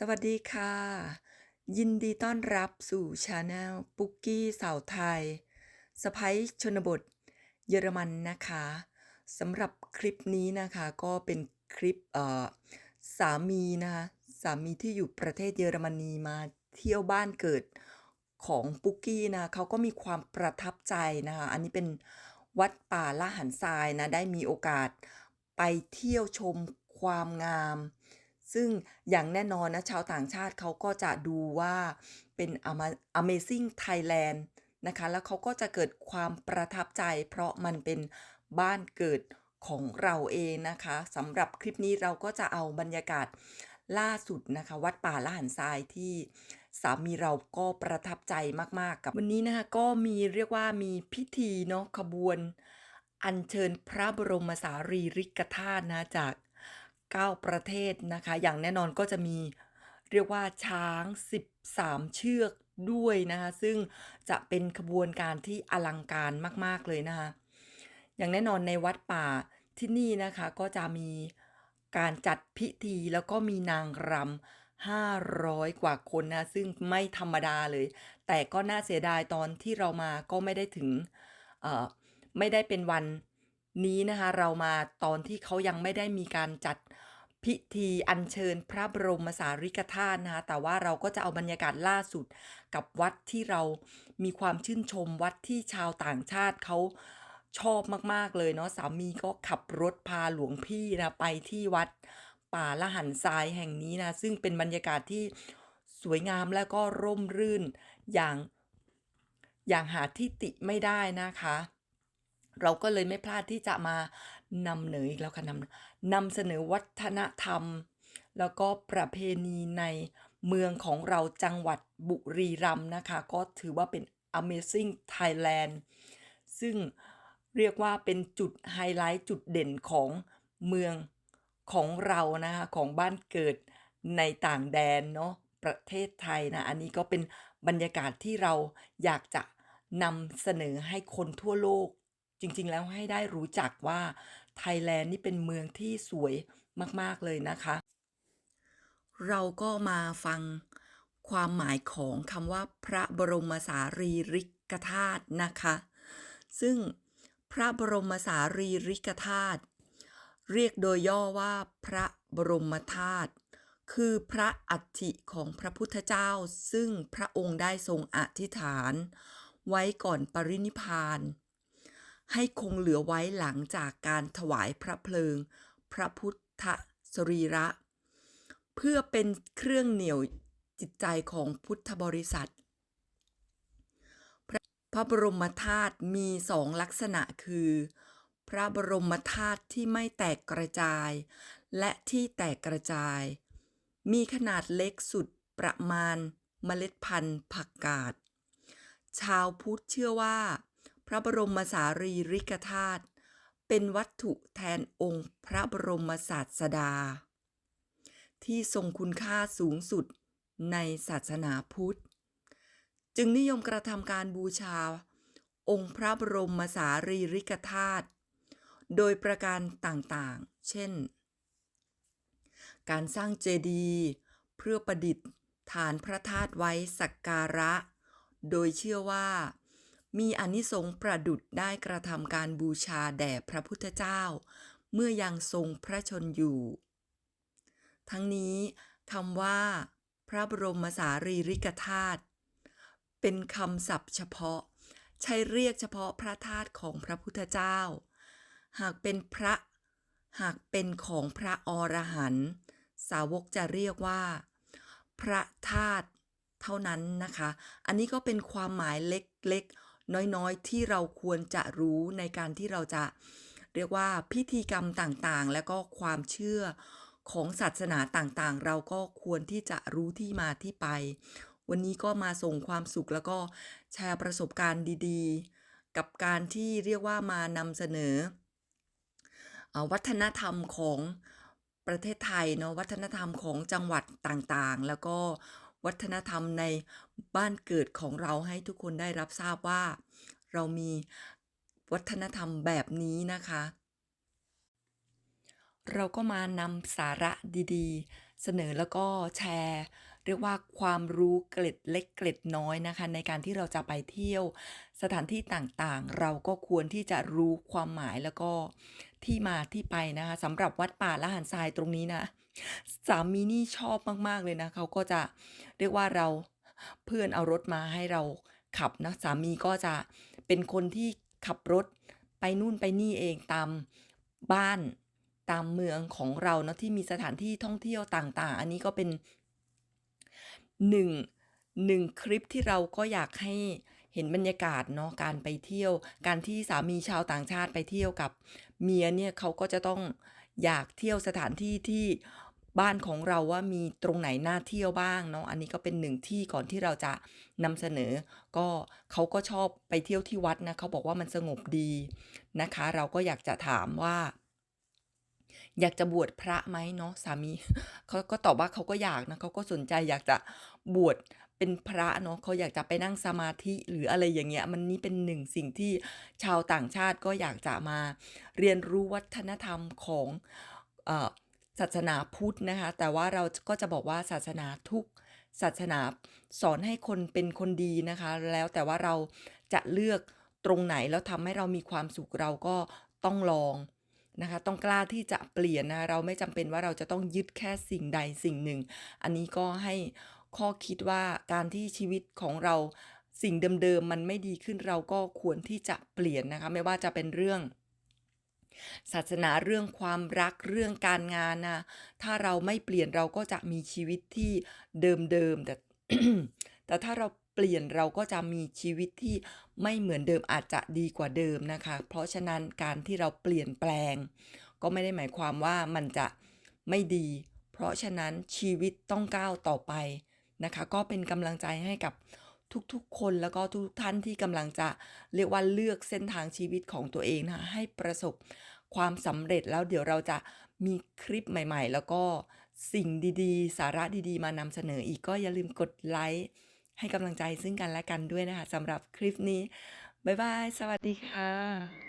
สวัสดีค่ะ ยินดีต้อนรับสู่ชาแนลปุกกี้สาวไทยสะพ้ยชนบท เยอรมันนะคะสำหรับคลิปนี้นะคะก็เป็นคลิปเอ่อสามีนะคะสามีที่อยู่ประเทศเยอรมนีมาเที่ยวบ้านเกิดของปุกกี้นะเขาก็มีความประทับใจนะคะ อันนี้เป็นวัดป่าละหันทรายนะได้มีโอกาสไปเที่ยวชมความงาม ซึ่งอย่างแน่นอนนะชาวต่างชาติเขาก็จะดูว่าเป็น Amazing Thailand นะคะ แล้วเขาก็จะเกิดความประทับใจ เพราะมันเป็นบ้านเกิดของเราเองนะคะสำหรับคลิปนี้เราก็จะเอาบรรยากาศล่าสุดนะคะ วัดป่าละหันทรายที่สามีเราก็ประทับใจมาก ๆ กับวันนี้นะคะก็มีเรียกว่ามีพิธีเนาะขบวน อัญเชิญพระบรมสารีริกธาตุนะจาก 9 ประเทศนะคะ อย่างแน่นอนก็จะมีเรียกว่าช้าง 13 เชือกด้วยนะคะ ซึ่งจะเป็นขบวนการที่อลังการมาก ๆ เลยนะคะ อย่างแน่นอนในวัดป่าที่นี่นะคะก็จะมีการจัดพิธีแล้วก็มีนางรำ500 กว่าคนนะ ซึ่งไม่ธรรมดาเลย แต่ก็น่าเสียดายตอนที่เรามาก็ไม่ได้ถึงเอ่อไม่ได้เป็นวัน นี้นะคะเรามาตอนที่เขายังไม่ได้มีการจัดพิธีอัญเชิญพระบรมสารีริกธาตุนะคะแต่ว่าเราก็จะเอาบรรยากาศล่าสุดกับวัดที่เรามีความชื่นชมวัดที่ชาวต่างชาติเขาชอบมากๆเลยเนาะสามีก็ขับรถพาหลวงพี่นะไปที่วัดป่าละหันทรายแห่งนี้นะซึ่งเป็นบรรยากาศที่สวยงามและก็ร่มรื่นอย่างอย่างหาที่ติไม่ได้นะคะ เราก็เลยไม่พลาดที่จะมานำเหนออีกแล้วค่ะนำนำเสนอวัฒนธรรม แล้วก็ประเพณีในเมืองของเราจังหวัดบุรีรัมย์นะคะ ก็ถือว่าเป็น Amazing Thailand ซึ่งเรียกว่าเป็นจุดไฮไลท์จุดเด่นของเมืองของเรานะคะของบ้านเกิดในต่างแดนเนาะประเทศไทยนะอันนี้ก็เป็นบรรยากาศที่เราอยากจะนำเสนอให้คนทั่วโลก จริงๆ แล้วให้ได้รู้จักว่าไทยแลนด์นี่เป็นเมืองที่สวยมากๆเลยนะคะ เราก็มาฟังความหมายของคำว่าพระบรมสารีริกธาตุนะคะ ซึ่งพระบรมสารีริกธาตุเรียกโดยย่อว่าพระบรมธาตุคือพระอัฐิของพระพุทธเจ้า ซึ่งพระองค์ได้ทรงอธิษฐาน ไว้ก่อนปรินิพพาน ให้คงเหลือไว้หลังจากการถวายพระเพลิง พระพุทธสรีระ เพื่อเป็นเครื่องเหนี่ยวจิตใจของพุทธบริษัทพระพระบรมธาตุมีสองลักษณะคือ พระบรมธาตุที่ไม่แตกกระจาย และที่แตกกระจาย มีขนาดเล็กสุดประมาณเมล็ดพันธุ์ผักกาด ชาวพุทธเชื่อว่า พระบรมสารีริกธาตุเป็นวัตถุแทนองค์พระบรมศาสดา ที่ทรงคุณค่าสูงสุดในศาสนาพุทธ จึงนิยมกระทำการบูชา องค์พระบรมสารีริกธาตุโดยประการต่างๆ เช่น การสร้างเจดีย์เพื่อประดิษฐานพระธาตุไว้สักการะ โดยเชื่อว่า มีอนิสงส์ประดุดได้กระทำการบูชาแด่พระพุทธเจ้า เมื่อยังทรงพระชนอยู่ ทั้งนี้คำว่า พระบรมสารีริกธาตุเป็นคำศัพท์เฉพาะ ใช้เรียกเฉพาะพระธาตุของพระพุทธเจ้า หากเป็นพระ หากเป็นของพระอรหันต์สาวกจะเรียกว่า พระธาตุเท่านั้นนะคะ อันนี้ก็เป็นความหมายเล็กๆ น้อยๆ ที่เราควรจะรู้ในการที่เราจะเรียกว่าพิธีกรรมต่างๆ แล้วก็ความเชื่อของศาสนาต่างๆ เราก็ควรที่จะรู้ที่มาที่ไป วันนี้ก็มาส่งความสุขแล้วก็แชร์ประสบการณ์ดีๆ กับการที่เรียกว่ามานำเสนอเอ่อวัฒนธรรมของประเทศไทยเนาะวัฒนธรรมของจังหวัดต่างๆ แล้วก็วัฒนธรรมใน บ้านเกิดของเราให้ทุกคนได้รับทราบว่า เรามีวัฒนธรรมแบบนี้นะคะ เราก็มานำสาระดีๆ เสนอแล้วก็แชร์ เรียกว่าความรู้เกร็ดเล็กเกร็ดน้อยนะคะ ในการที่เราจะไปเที่ยว สถานที่ต่างๆ เราก็ควรที่จะรู้ความหมายแล้วก็ที่มาที่ไปนะคะสำหรับวัดป่าละหันทรายตรงนี้นะสามีนี่ชอบมากๆเลยนะเขาก็จะเรียกว่าเรา เพื่อนเอารถมาให้เราขับนะสามีก็จะเป็นคนที่ขับรถไปนู่นไปนี่เองตามบ้านตามเมืองของเราเนาะที่มีสถานที่ท่องเที่ยวต่างๆ อันนี้ก็เป็นหนึ่งหนึ่งคลิปที่เราก็อยากให้เห็นบรรยากาศเนาะการไปเที่ยว การที่สามีชาวต่างชาติไปเที่ยวกับเมียเนี่ยเขาก็จะต้องอยากเที่ยวสถานที่ที่ บ้านของเราว่ามีตรงไหนน่าเที่ยวบ้างเนาะอันนี้ก็เป็นหนึ่งที่ก่อนที่เราจะนำเสนอ ก็เขาก็ชอบไปเที่ยวที่วัดนะเขาบอกว่ามันสงบดีนะคะ เราก็อยากจะถามว่า อยากจะบวชพระไหมเนาะสามีเขาก็ตอบว่าเขาก็อยากนะเขาก็สนใจอยากจะบวชเป็นพระเนาะเขาอยากจะไปนั่งสมาธิหรืออะไรอย่างเงี้ย มันนี่เป็นหนึ่งสิ่งที่ชาวต่างชาติก็อยากจะมาเรียนรู้วัฒนธรรมของเอ่อ ศาสนาพุทธนะคะ แต่ว่าเราก็จะบอกว่าศาสนาทุกศาสนาสอนให้คนเป็นคนดีนะคะ แล้วแต่ว่าเราจะเลือกตรงไหนแล้วทำให้เรามีความสุขเราก็ต้องลองนะคะ ต้องกล้าที่จะเปลี่ยนนะเราไม่จำเป็นว่าเราจะต้องยึดแค่สิ่งใดสิ่งหนึ่ง อันนี้ก็ให้ข้อคิดว่าการที่ชีวิตของเราสิ่งเดิมๆมันไม่ดีขึ้นเราก็ควรที่จะเปลี่ยนนะคะ ไม่ว่าจะเป็นเรื่อง ศาสนาเรื่องความรักเรื่องการงานนะ ถ้าเราไม่เปลี่ยนเราก็จะมีชีวิตที่เดิมๆแต่แต่ถ้าเราเปลี่ยนเราก็จะมีชีวิตที่ไม่เหมือนเดิมอาจจะดีกว่าเดิมนะคะ เพราะฉะนั้นการที่เราเปลี่ยนแปลง ก็ไม่ได้หมายความว่ามันจะไม่ดี เพราะฉะนั้นชีวิตต้องก้าวต่อไปนะคะ ก็เป็นกำลังใจให้กับ ทุกๆ คนแล้วก็ทุกท่านที่กำลังจะเรียกว่าเลือกเส้นทางชีวิตของตัวเองนะคะให้ประสบความสำเร็จแล้วเดี๋ยวเราจะมีคลิปใหม่ๆ แล้วก็สิ่งดีๆ สาระดีๆ มานำเสนออีกก็อย่าลืมกดไลค์ให้กำลังใจซึ่งกันและกันด้วยนะคะสำหรับคลิปนี้ บ๊ายบาย สวัสดีค่ะ